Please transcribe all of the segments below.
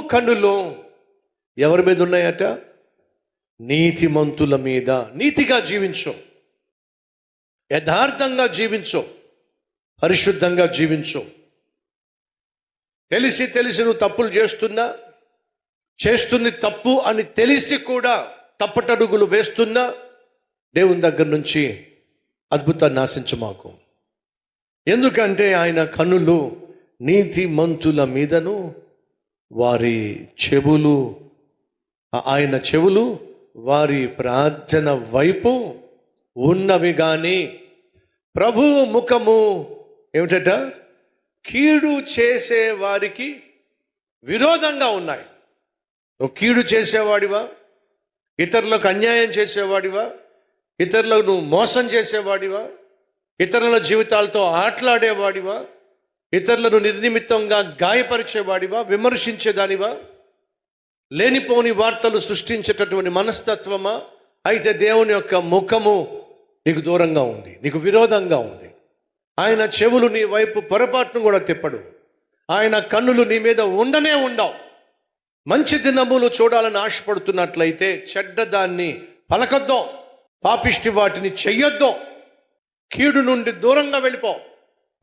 కన్నులు ఎవరి మీద ఉన్నాయట? నీతిమంతుల మీద. నీతిగా జీవించు. యథార్థంగా జీవించు. పరిశుద్ధంగా జీవించు. తెలిసి తెలిసి నువ్వు తప్పులు చేస్తున్నా చేస్తుంది తప్పు అని తెలిసి కూడా తప్పటడుగులు వేస్తున్నా దేవుని దగ్గర నుంచి అద్భుతాన్ని ఆశించు మాకు. ఎందుకంటే ఆయన కన్నులు నీతిమంతుల మీదను వారి చెవులు ఆయన చెవులు వారి ప్రార్థన వైపు ఉన్నవి కానీ ప్రభు ముఖము ఏమిటట? కీడు చేసే వారికి విరోధంగా ఉన్నాయి. నువ్వు కీడు చేసేవాడివా? ఇతరులకు అన్యాయం చేసేవాడివా? ఇతరులకు నువ్వు మోసం చేసేవాడివా? ఇతరుల జీవితాలతో ఆటలాడేవాడివా? ఇతరులను నిర్నిమిత్తంగా గాయపరిచేవాడివా విమర్శించేదానివా? లేనిపోని వార్తలు సృష్టించేటటువంటి మనస్తత్వమా? అయితే దేవుని యొక్క ముఖము నీకు దూరంగా ఉంది నీకు విరోధంగా ఉంది. ఆయన చెవులు నీ వైపు పొరపాటును కూడా తిప్పడు. ఆయన కన్నులు నీ మీద ఉండనే ఉండవు. మంచి దినములు చూడాలని ఆశపడుతున్నట్లయితే చెడ్డదాన్ని పలకద్దాం. పాపిష్టి వాటిని చెయ్యొద్దాం. కీడు నుండి దూరంగా వెళ్ళిపో.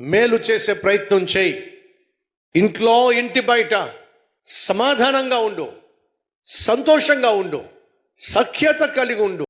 మేలు చేసే ప్రయత్నం చేయి. ఇంట్లో ఇంటి బయట సమాధానంగా ఉండు. సంతోషంగా ఉండు. సఖ్యత కలిగి ఉండు.